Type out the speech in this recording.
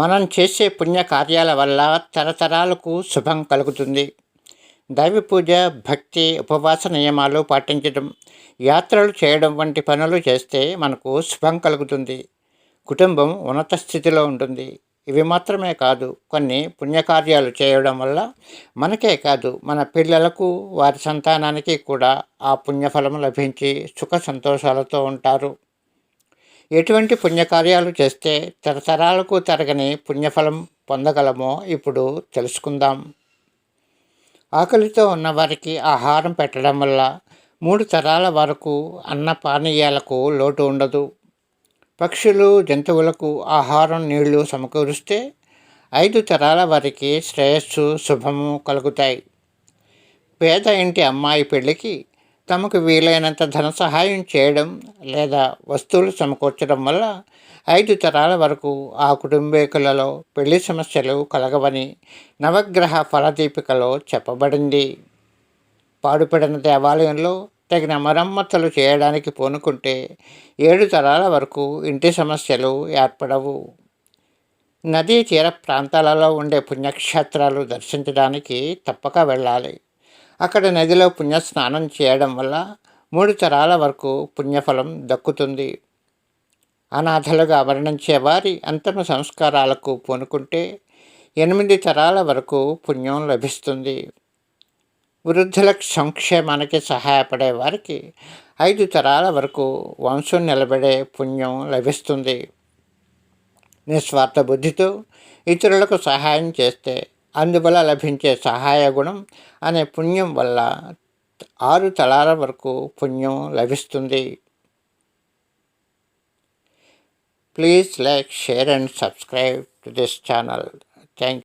మనం చేసే పుణ్యకార్యాల వల్ల తరతరాలకు శుభం కలుగుతుంది. దైవ పూజ భక్తి ఉపవాస నియమాలు పాటించడం యాత్రలు చేయడం వంటి పనులు చేస్తే మనకు శుభం కలుగుతుంది. కుటుంబం ఉన్నత స్థితిలో ఉంటుంది. ఇవి మాత్రమే కాదు కొన్ని పుణ్యకార్యాలు చేయడం వల్ల మనకే కాదు మన పిల్లలకు వారి సంతానానికి కూడా ఆ పుణ్యఫలం లభించి సుఖ సంతోషాలతో ఉంటారు. ఎటువంటి పుణ్యకార్యాలు చేస్తే తరతరాలకు తరగని పుణ్యఫలం పొందగలమో ఇప్పుడు తెలుసుకుందాం. ఆకలితో ఉన్నవారికి ఆహారం పెట్టడం వల్ల మూడు తరాల వరకు అన్న పానీయాలకు లోటు ఉండదు. పక్షులు జంతువులకు ఆహారం నీళ్ళు సమకూరిస్తే ఐదు తరాల వారికి శ్రేయస్సు శుభము కలుగుతాయి. పేద ఇంటి అమ్మాయి పెళ్ళికి తమకు వీలైనంత ధన సహాయం చేయడం లేదా వస్తువులు సమకూర్చడం వల్ల ఐదు తరాల వరకు ఆ కుటుంబీకులలో పెళ్ళి సమస్యలు కలగవని నవగ్రహ ఫలదీపికలో చెప్పబడింది. పాడుపడిన దేవాలయంలో తగిన మరమ్మతులు చేయడానికి పూనుకుంటే ఏడు తరాల వరకు ఇంటి సమస్యలు ఏర్పడవు. నదీ తీర ప్రాంతాలలో ఉండే పుణ్యక్షేత్రాలు దర్శించడానికి తప్పక వెళ్ళాలి. అక్కడ నదిలో పుణ్యస్నానం చేయడం వల్ల మూడు తరాల వరకు పుణ్యఫలం దక్కుతుంది. అనాథలుగా మరణించే వారి అంతిమ సంస్కారాలకు పూనుకుంటే ఎనిమిది తరాల వరకు పుణ్యం లభిస్తుంది. వృద్ధుల సంక్షేమానికి సహాయపడే వారికి ఐదు తరాల వరకు వంశం నిలబడే పుణ్యం లభిస్తుంది. నిస్వార్థ బుద్ధితో ఇతరులకు సహాయం చేస్తే అందువల్ల లభించే సహాయ గుణం అనే పుణ్యం వల్ల ఆరు తలాల వరకు పుణ్యం లభిస్తుంది. Please like share and subscribe to this channel. Thank